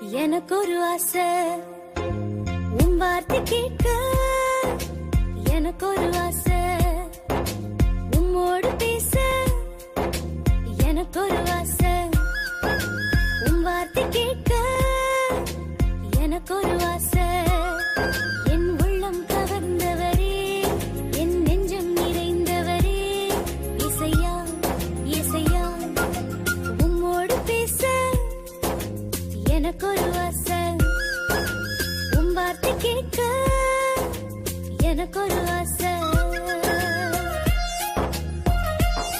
எனக்கு ஒரு ஆசை. உன் வார்த்தை கேட்க எனக்கு ஒரு ஆசை. உன் வார்த்தை கேட்க எனக்கு ஒரு